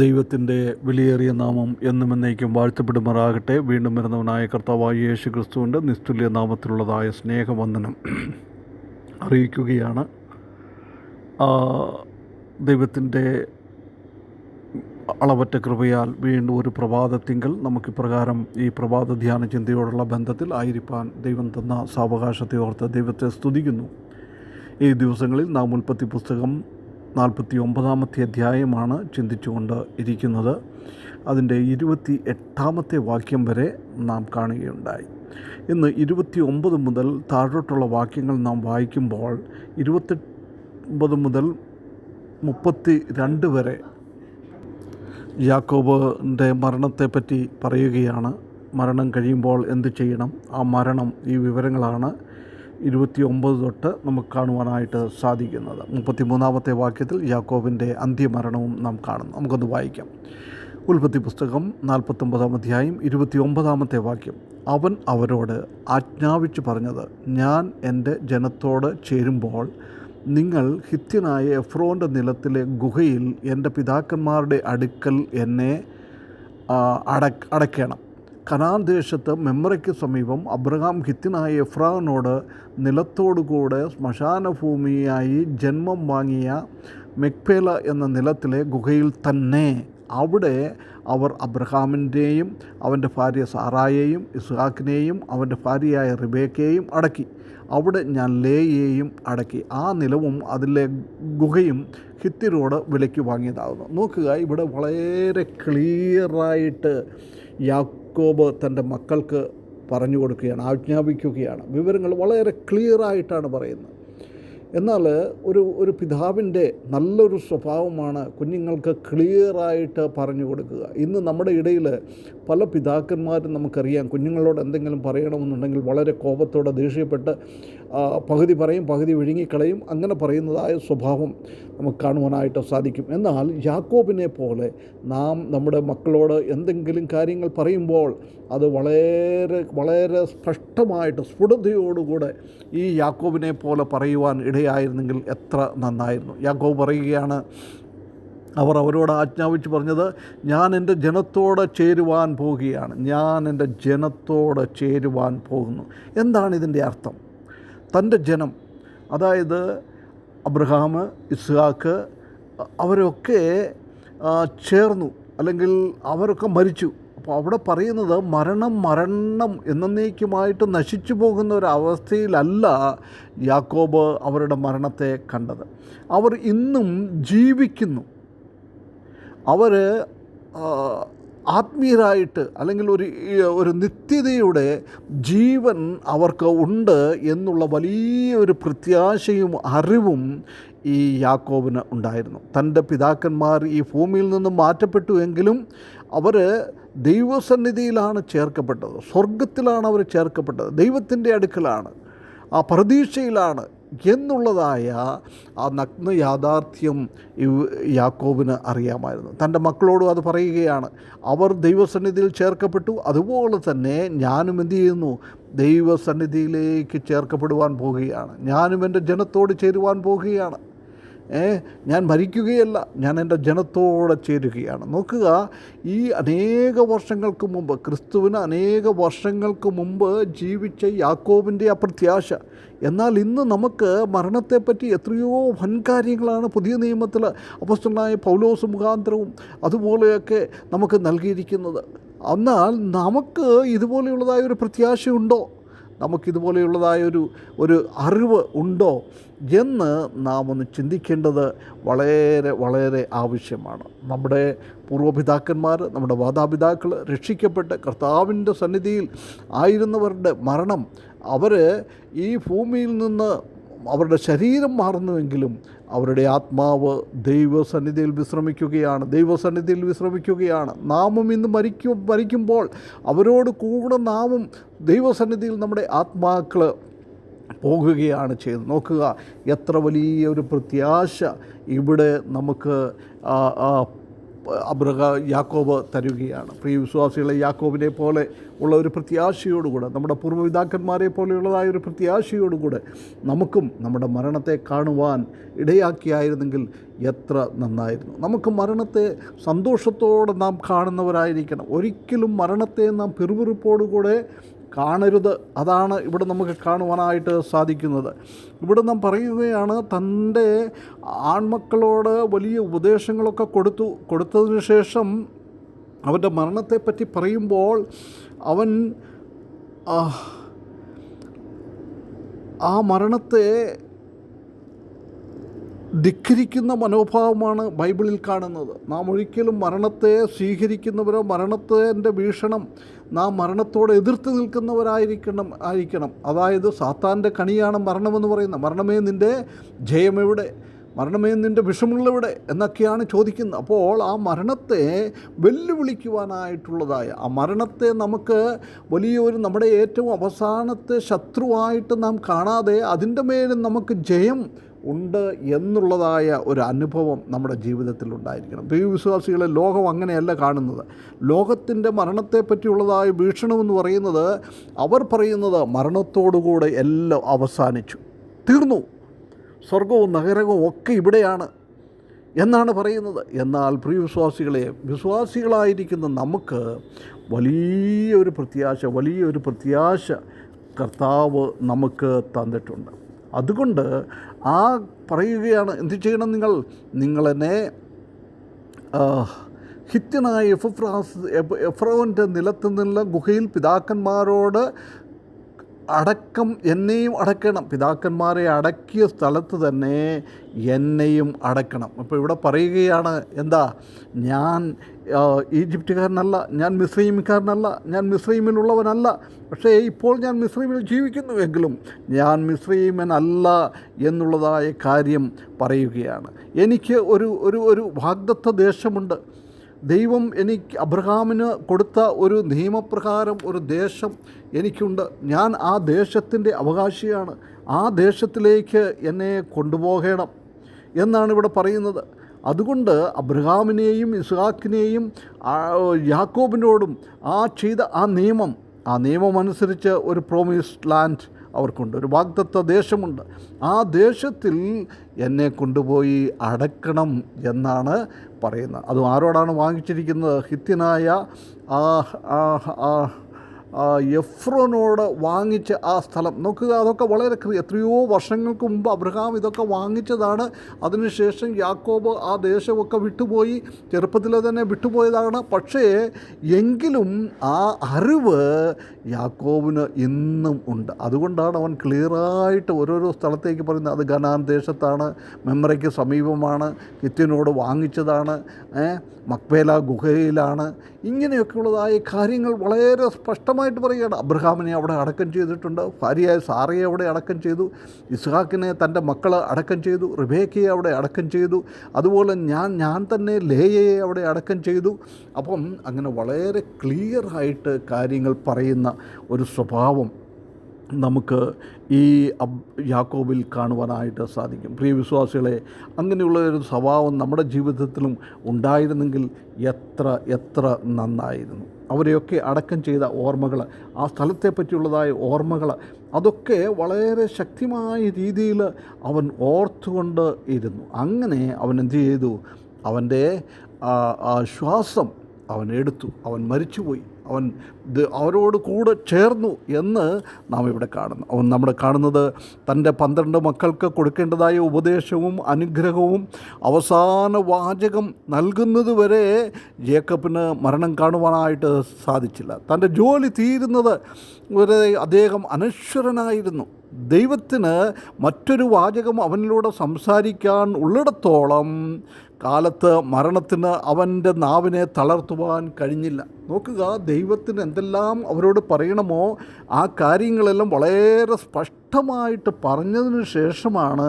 ദൈവത്തിന്റെ വിലയേറിയ നാമം എന്നും എന്നേക്കും വാഴ്ത്തപ്പെടുമാറാകട്ടെ. വീണ്ടും വരുന്നവനായ കർത്താവായ യേശു ക്രിസ്തുവിന്റെ നിസ്തുല്യ നാമത്തിലുള്ളതായ സ്നേഹവന്ദനം അറിയിക്കുകയാണ്. ദൈവത്തിന്റെ അളവറ്റ കൃപയാൽ വീണ്ടും ഒരു പ്രഭാതത്തിങ്കൽ. നമുക്കിപ്രകാരം ഈ പ്രഭാത ധ്യാന ചിന്തയോടുള്ള ബന്ധത്തിൽ ആയിരിക്കാൻ ദൈവം തന്ന സാവകാശത്തെ ഓർത്ത് ദൈവത്തെ സ്തുതിക്കുന്നു. ഈ ദിവസങ്ങളിൽ നാം ഉൽപ്പത്തി പുസ്തകം നാൽപ്പത്തി ഒമ്പതാമത്തെ അധ്യായമാണ് ചിന്തിച്ചുകൊണ്ട് ഇരിക്കുന്നത്. അതിന്റെ ഇരുപത്തി എട്ടാമത്തെ വാക്യം വരെ നാം കാണുകയുണ്ടായി. ഇന്ന് ഇരുപത്തി ഒമ്പത് മുതൽ താഴോട്ടുള്ള വാക്യങ്ങൾ നാം വായിക്കുമ്പോൾ ഇരുപത്തി ഒമ്പത് മുതൽ മുപ്പത്തി രണ്ട് വരെ യാക്കോബിന്റെ മരണത്തെപ്പറ്റി പറയുകയാണ്. മരണം കഴിയുമ്പോൾ എന്ത് ചെയ്യണം? ആ മരണം ഈ വിവരങ്ങളാണ്. ഇരുപത്തി ഒമ്പത് തൊട്ട് നമുക്ക് കാണുവാനായിട്ട് സാധിക്കുന്നത്. മുപ്പത്തി മൂന്നാമത്തെ വാക്യത്തിൽ യാക്കോബിന്റെ അന്ത്യമരണവും നാം കാണുന്നു. നമുക്കൊന്ന് വായിക്കാം. ഉൽപ്പത്തി പുസ്തകം നാൽപ്പത്തൊമ്പതാം അധ്യായം ഇരുപത്തി ഒമ്പതാമത്തെ വാക്യം. അവൻ അവരോട് ആജ്ഞാപിച്ചു പറഞ്ഞത് ഞാൻ എന്റെ ജനത്തോട് ചേരുമ്പോൾ നിങ്ങൾ ഹിത്യനായ എഫ്രോന്റെ നിലത്തിലെ ഗുഹയിൽ എന്റെ പിതാക്കന്മാരുടെ അടുക്കൽ എന്നെ അട കനാൻ ദേശത്ത് മെമ്മറയ്ക്ക് സമീപം അബ്രഹാം ഹിത്തിനായ എഫ്രാനോട് നിലത്തോടുകൂടെ ശ്മശാന ഭൂമിയായി ജന്മം വാങ്ങിയ മെക്പേല എന്ന നിലത്തിലെ ഗുഹയിൽ തന്നെ. അവിടെ അവർ അബ്രഹാമിന്റെയും അവന്റെ ഭാര്യ സാറായെയും ഇസ്ഹാക്കിനെയും അവന്റെ ഭാര്യയായ റിബേക്കയെയും അടക്കി. അവിടെ ഞാൻ ലേയെയും അടക്കി. ആ നിലവും അതിലെ ഗുഹയും ഹിത്തിരോട് വിലയ്ക്ക് വാങ്ങിയതാകുന്നു. നോക്കുക ഇവിടെ വളരെ ക്ലിയറായിട്ട് യാക്കോബ് തന്റെ മക്കൾക്ക് പറഞ്ഞു കൊടുക്കുകയാണ് ആജ്ഞാപിക്കുകയാണ്. വിവരങ്ങൾ വളരെ ക്ലിയറായിട്ടാണ് പറയുന്നത്. എന്നാൽ ഒരു ഒരു പിതാവിന്റെ നല്ലൊരു സ്വഭാവമാണ് കുഞ്ഞുങ്ങൾക്ക് ക്ലിയറായിട്ട് പറഞ്ഞു കൊടുക്കുക. ഇന്ന് നമ്മുടെ ഇടയിൽ പല പിതാക്കന്മാരും നമുക്കറിയാം കുഞ്ഞുങ്ങളോട് എന്തെങ്കിലും പറയണമെന്നുണ്ടെങ്കിൽ വളരെ കോപത്തോടെ ദേഷ്യപ്പെട്ട് പകുതി പറയും പകുതി വിഴുങ്ങിക്കളയും അങ്ങനെ പറയുന്നതായ സ്വഭാവം നമുക്ക് കാണുവാനായിട്ട് സാധിക്കും. എന്നാൽ യാക്കോബിനെ പോലെ നാം നമ്മുടെ മക്കളോട് എന്തെങ്കിലും കാര്യങ്ങൾ പറയുമ്പോൾ അത് വളരെ വളരെ സ്പഷ്ടമായിട്ട് സ്ഫുടതയോടുകൂടെ ഈ യാക്കോബിനെ പോലെ പറയുവാൻ ഇടയായിരുന്നെങ്കിൽ എത്ര നന്നായിരുന്നു. യാക്കോബ് പറയുകയാണ് അവർ അവരോട് ആജ്ഞാപിച്ച് പറഞ്ഞത് ഞാൻ എന്റെ ജനത്തോട് ചേരുവാൻ പോവുകയാണ് ഞാൻ എന്റെ ജനത്തോട് ചേരുവാൻ പോകുന്നു. എന്താണ് ഇതിന്റെ അർത്ഥം? തന്റെ ജനം അതായത് അബ്രഹാം ഇസ്ഹാക്ക് അവരൊക്കെ ചേർന്നു അല്ലെങ്കിൽ അവരൊക്കെ മരിച്ചു. അവിടെ പറയുന്നത് മരണം മരണം എന്നേക്കുമായിട്ട് നശിച്ചു പോകുന്ന ഒരു അവസ്ഥയിലല്ല യാക്കോബ് അവരുടെ മരണത്തെ കണ്ടത്. അവർ ഇന്നും ജീവിക്കുന്നു. അവർ ആത്മീയരായിട്ട് അല്ലെങ്കിൽ ഒരു ഒരു നിത്യതയുടെ ജീവൻ അവർക്ക് ഉണ്ട് എന്നുള്ള വലിയൊരു പ്രത്യാശയും അറിവും ഈ യാക്കോബിന് ഉണ്ടായിരുന്നു. തന്റെ പിതാക്കന്മാർ ഈ ഭൂമിയിൽ നിന്നും മാറ്റപ്പെട്ടു എങ്കിലും അവർ ദൈവസന്നിധിയിലാണ് ചേർക്കപ്പെട്ടത്. സ്വർഗത്തിലാണ് അവർ ചേർക്കപ്പെട്ടത്. ദൈവത്തിന്റെ അടുക്കലാണ്. ആ പ്രതീക്ഷയിലാണ് എന്നുള്ളതായ ആ നഗ്ന യാഥാർത്ഥ്യം യാക്കോബിന് അറിയാമായിരുന്നു. തന്റെ മക്കളോടും അത് പറയുകയാണ്. അവർ ദൈവസന്നിധിയിൽ ചേർക്കപ്പെട്ടു. അതുപോലെ തന്നെ ഞാനും എന്തു ചെയ്യുന്നു? ദൈവസന്നിധിയിലേക്ക് ചേർക്കപ്പെടുവാൻ പോവുകയാണ് ഞാനും എന്റെ ജനത്തോട് ചേരുവാൻ പോകുകയാണ്. ഏ ഞാൻ മരിക്കുകയല്ല ഞാൻ എന്റെ ജനത്തോടെ ചേരുകയാണ്. നോക്കുക ഈ അനേക വർഷങ്ങൾക്ക് മുമ്പ് ക്രിസ്തുവിന് അനേക വർഷങ്ങൾക്ക് മുമ്പ് ജീവിച്ച യാക്കോബിന്റെ അപ്രത്യാശ. പ്രത്യാശ എന്നാൽ ഇന്ന് നമുക്ക് മരണത്തെപ്പറ്റി എത്രയോ വൻകാര്യങ്ങളാണ് പുതിയ നിയമത്തിൽ അപസ്തലനായ പൗലോസ് മുഖാന്തരവും അതുപോലെയൊക്കെ നമുക്ക് നൽകിയിരിക്കുന്നത്. എന്നാൽ നമുക്ക് ഇതുപോലെയുള്ളതായ ഒരു പ്രത്യാശയുണ്ടോ? നമുക്കിതുപോലെയുള്ളതായ ഒരു ഒരു അറിവ് ഉണ്ടോ എന്ന് നാം ഒന്ന് ചിന്തിക്കേണ്ടത് വളരെ വളരെ ആവശ്യമാണ്. നമ്മുടെ പൂർവപിതാക്കന്മാർ നമ്മുടെ മാതാപിതാക്കൾ രക്ഷിക്കപ്പെട്ട് കർത്താവിന്റെ സന്നിധിയിൽ ആയിരുന്നവരുടെ മരണം അവർ ഈ ഭൂമിയിൽ നിന്ന് അവരുടെ ശരീരം മാറുന്നുവെങ്കിലും അവരുടെ ആത്മാവ് ദൈവസന്നിധിയിൽ വിശ്രമിക്കുകയാണ്. ദൈവസന്നിധിയിൽ വിശ്രമിക്കുകയാണ്. നാമും ഇന്ന് മരിക്കും മരിക്കുമ്പോൾ അവരോട് കൂടെ നാമും ദൈവസന്നിധിയിൽ നമ്മുടെ ആത്മാക്കൾ പോകുകയാണ് ചെയ്തത് നോക്കുക എത്ര വലിയൊരു പ്രത്യാശ ഇവിടെ നമുക്ക് അബ്രഹ യാക്കോബ് തരുകയാണ്. പ്രിയ വിശ്വാസികളെ യാക്കോബിനെ പോലെ ഉള്ള ഒരു പ്രത്യാശയോടുകൂടെ നമ്മുടെ പൂർവപിതാക്കന്മാരെ പോലെയുള്ളതായ ഒരു പ്രത്യാശയോടുകൂടെ നമുക്കും നമ്മുടെ മരണത്തെ കാണുവാൻ ഇടയാക്കിയായിരുന്നെങ്കിൽ എത്ര നന്നായിരുന്നു. നമുക്ക് മരണത്തെ സന്തോഷത്തോടെ നാം കാണുന്നവരായിരിക്കണം. ഒരിക്കലും മരണത്തെ നാം പിറുപിറുപ്പോടുകൂടെ കാണരുത്. അതാണ് ഇവിടെ നമുക്ക് കാണുവാനായിട്ട് സാധിക്കുന്നത്. ഇവിടെ നാം പറയുകയാണ് തന്റെ ആൺമക്കളോട് വലിയ ഉപദേശങ്ങളൊക്കെ കൊടുത്തു. കൊടുത്തതിന് ശേഷം അവന്റെ മരണത്തെപ്പറ്റി പറയുമ്പോൾ അവൻ ആ, മരണത്തെ ധിക്കരിക്കുന്ന മനോഭാവമാണ് ബൈബിളിൽ കാണുന്നത്. നാം ഒരിക്കലും മരണത്തെ സ്വീകരിക്കുന്നവരോ മരണത്തിന്റെ ഭീഷണം നാം മരണത്തോട് എതിർത്ത് നിൽക്കുന്നവരായിരിക്കണം ആയിരിക്കണം. അതായത് സാത്താന്റെ കണിയാണ് മരണമെന്ന് പറയുന്നത്. മരണമേ നിന്റെ ജയമെവിടെ മരണമേ നിന്റെ വിഷമുള്ളവിടെ എന്നൊക്കെയാണ് ചോദിക്കുന്നത്. അപ്പോൾ ആ മരണത്തെ വെല്ലുവിളിക്കുവാനായിട്ടുള്ളതായ ആ മരണത്തെ നമുക്ക് വലിയൊരു നമ്മുടെ ഏറ്റവും അവസാനത്തെ ശത്രുവായിട്ട് നാം കാണാതെ അതിന്റെ മേലും നമുക്ക് ജയം ഉണ്ട് എന്നുള്ളതായ ഒരു അനുഭവം നമ്മുടെ ജീവിതത്തിൽ ഉണ്ടായിരിക്കണം ദൈവവിശ്വാസികളെ ലോകം അങ്ങനെയല്ല കാണുന്നത്. ലോകത്തിന്റെ മരണത്തെ വീക്ഷണമെന്ന് പറയുന്നത് അവർ പറയുന്നത് മരണത്തോടുകൂടെ എല്ലാം അവസാനിച്ചു. തീർന്നു. സ്വർഗവും നഗരവും ഒക്കെ ഇവിടെയാണ് എന്നാണ് പറയുന്നത്. എന്നാൽ പ്രിയ വിശ്വാസികളെ വിശ്വാസികളായിരിക്കുന്ന നമുക്ക് വലിയൊരു പ്രത്യാശ വലിയൊരു പ്രത്യാശ കർത്താവ് നമുക്ക് തന്നിട്ടുണ്ട്. അതുകൊണ്ട് ആ പറയുകയാണ് എന്ത് ചെയ്യണം നിങ്ങൾ? നിങ്ങളെന്നെ ഹിത്യനായ എഫ്രാസ് എഫ്രോന്റെ നിലത്ത് നിന്നുള്ള ഗുഹയിൽ പിതാക്കന്മാരോട് അടക്കം എന്നെയും അടക്കണം. പിതാക്കന്മാരെ അടക്കിയ സ്ഥലത്ത് തന്നെ എന്നെയും അടക്കണം. അപ്പോൾ ഇവിടെ പറയുകയാണ് എന്താ ഞാൻ ഈജിപ്തുകാരനല്ല ഞാൻ മിസ്രൈമിക്കാരനല്ല ഞാൻ മിസ്രൈമിലുള്ളവനല്ല പക്ഷേ ഇപ്പോൾ ഞാൻ മിസ്രൈമിൽ ജീവിക്കുന്നുവെങ്കിലും ഞാൻ മിസ്രൈമനല്ല എന്നുള്ളതായ കാര്യം പറയുകയാണ്. എനിക്ക് ഒരു ഒരു ഒരു വാഗ്ദത്ത ദേശമുണ്ട്. ദൈവം എനിക്ക് അബ്രഹാമിന് കൊടുത്ത ഒരു നിയമപ്രകാരം ഒരു ദേശം എനിക്കുണ്ട്. ഞാൻ ആ ദേശത്തിന്റെ അവകാശിയാണ്. ആ ദേശത്തിലേക്ക് എന്നെ കൊണ്ടുപോകണം എന്നാണ് ഇവിടെ പറയുന്നത്. അതുകൊണ്ട് അബ്രഹാമിനെയും ഇസ്ഹാക്കിനെയും യാക്കോബിനോടും ആ ചെയ്ത ആ നിയമം ആ നിയമം അനുസരിച്ച് ഒരു പ്രോമിസ്ഡ് ലാൻഡ് അവർക്കുണ്ട്. ഒരു വാഗ്ദത്ത ദേശമുണ്ട്. ആ ദേശത്തിൽ എന്നെ കൊണ്ടുപോയി അടക്കണം എന്നാണ് പറയുന്നത്. അതും ആരോടാണ് വാങ്ങിച്ചിരിക്കുന്നത്? ഹിത്യനായ ആ എഫ്രോനോട് വാങ്ങിച്ച ആ സ്ഥലം. നോക്കുക അതൊക്കെ വളരെ എത്രയോ വർഷങ്ങൾക്ക് മുമ്പ് അബ്രഹാം ഇതൊക്കെ വാങ്ങിച്ചതാണ്. അതിനുശേഷം യാക്കോബ് ആ ദേശമൊക്കെ വിട്ടുപോയി. ചെറുപ്പത്തിൽ തന്നെ വിട്ടുപോയതാണ്. പക്ഷേ എങ്കിലും ആ അറിവ് യാക്കോബിന് ഇന്നും ഉണ്ട്. അതുകൊണ്ടാണ് അവൻ ക്ലിയറായിട്ട് ഓരോരോ സ്ഥലത്തേക്ക് പറയുന്നത്. അത് ഖനാൻ ദേശത്താണ് മെമ്മറയ്ക്ക് സമീപമാണ് കിത്യനോട് വാങ്ങിച്ചതാണ് മക്പേല ഗുഹയിലാണ്. ഇങ്ങനെയൊക്കെയുള്ളതായ കാര്യങ്ങൾ വളരെ സ്പഷ്ടമായിട്ട് പറയുകയാണ്. അബ്രഹാമിനെ അവിടെ അടക്കം ചെയ്തിട്ടുണ്ട്. ഭാര്യയായ സാറയെ അവിടെ അടക്കം ചെയ്തു. ഇസ്ഹാക്കിനെ തന്റെ മക്കൾ അടക്കം ചെയ്തു. റിബേക്കയെ അവിടെ അടക്കം ചെയ്തു. അതുപോലെ ഞാൻ ഞാൻ തന്നെ ലേയയെ അവിടെ അടക്കം ചെയ്തു. അപ്പം അങ്ങനെ വളരെ ക്ലിയറായിട്ട് കാര്യങ്ങൾ പറയുന്ന ഒരു സ്വഭാവം നമുക്ക് ഈ യാക്കോബിൽ കാണുവാനായിട്ട് സാധിക്കും. പ്രിയ വിശ്വാസികളെ അങ്ങനെയുള്ള ഒരു സ്വഭാവം നമ്മുടെ ജീവിതത്തിലും ഉണ്ടായിരുന്നെങ്കിൽ എത്ര എത്ര നന്നായിരുന്നു. അവരെയൊക്കെ അടക്കം ചെയ്ത ഓർമ്മകൾ ആ സ്ഥലത്തെ പറ്റിയുള്ളതായ ഓർമ്മകൾ അതൊക്കെ വളരെ ശക്തിമായ രീതിയിൽ അവൻ ഓർത്തുകൊണ്ട് ഇരുന്നു. അങ്ങനെ അവൻ എന്ത് ചെയ്തു? അവന്റെ ശ്വാസം അവൻ എടുത്തു അവൻ മരിച്ചുപോയി. അവൻ അവരോട് കൂടെ ചേർന്നു എന്ന് നാം ഇവിടെ കാണുന്നു. അവൻ നമ്മുടെ കാണുന്നത് തന്റെ പന്ത്രണ്ട് മക്കൾക്ക് കൊടുക്കേണ്ടതായ ഉപദേശവും അനുഗ്രഹവും അവസാന വാചകം നൽകുന്നത് വരെ ജേക്കബിന് മരണം കാണുവാനായിട്ട് സാധിച്ചില്ല. തന്റെ ജോലി തീരുന്നത് വരെ അദ്ദേഹം അനശ്വരനായിരുന്നു. ദൈവത്തിന് മറ്റൊരു വാചകം അവനിലൂടെ സംസാരിക്കാൻ ഉള്ളിടത്തോളം കാലത്ത് മരണത്തിന് അവന്റെ നാവിനെ തളർത്തുവാൻ കഴിഞ്ഞില്ല. നോക്കുക ദൈവത്തിന് എന്തെല്ലാം അവരോട് പറയണമോ ആ കാര്യങ്ങളെല്ലാം വളരെ സ്പഷ്ടമായിട്ട് പറഞ്ഞതിന് ശേഷമാണ്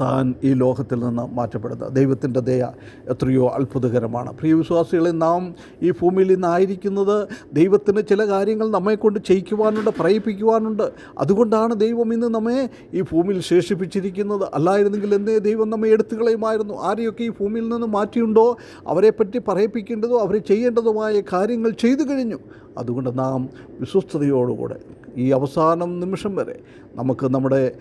താൻ ഈ ലോകത്തിൽ നിന്ന് മാറ്റപ്പെടുന്നത്. ദൈവത്തിന്റെ ദയ എത്രയോ അത്ഭുതകരമാണ്. പ്രിയ വിശ്വാസികളെ നാം ഈ ഭൂമിയിൽ നിന്നായിരിക്കുന്നത് ദൈവത്തിന് ചില കാര്യങ്ങൾ നമ്മെക്കൊണ്ട് ചെയ്യിക്കുവാനുണ്ട് പറയിപ്പിക്കുവാനുണ്ട്. അതുകൊണ്ടാണ് ദൈവം ഇന്ന് നമ്മെ ഈ ഭൂമിയിൽ ശേഷിപ്പിച്ചിരിക്കുന്നത്. അല്ലായിരുന്നെങ്കിൽ എന്നേ ദൈവം നമ്മെ എടുത്തു കളയുമായിരുന്നു ആരെയൊക്കെ ഈ ഭൂമിയിൽ നിന്ന് മാറ്റിയുണ്ടോ? അവരെപ്പറ്റി പറയിപ്പിക്കേണ്ടതോ അവരെ ചെയ്യേണ്ടതുമായ കാര്യങ്ങൾ ചെയ്തു കഴിഞ്ഞു. അതുകൊണ്ട് നാം വിശ്വസ്തയോടുകൂടെ ഈ അവസാനം നിമിഷം വരെ നമുക്ക് നമ്മുടെ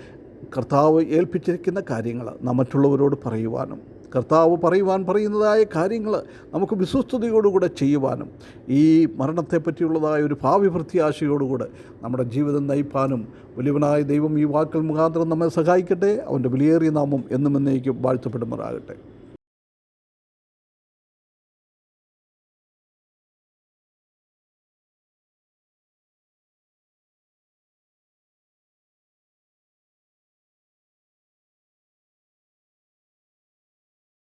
കർത്താവ് ഏൽപ്പിച്ചിരിക്കുന്ന കാര്യങ്ങൾ നാം മറ്റുള്ളവരോട് പറയുവാനും കർത്താവ് പറയുവാൻ പറയുന്നതായ കാര്യങ്ങൾ നമുക്ക് വിശ്വസ്തയോടുകൂടെ ചെയ്യുവാനും ഈ മരണത്തെപ്പറ്റിയുള്ളതായ ഒരു ഭാവി പ്രത്യാശയോടുകൂടെ നമ്മുടെ ജീവിതം നയിപ്പാനും വലിയവനായ ദൈവം ഈ വാക്കൾ മുഖാന്തരം നമ്മെ സഹായിക്കട്ടെ അവന്റെ വിലയേറിയ നാമം എന്നും എന്നേക്കും വാഴ്ത്തപ്പെടുമാറാകട്ടെ.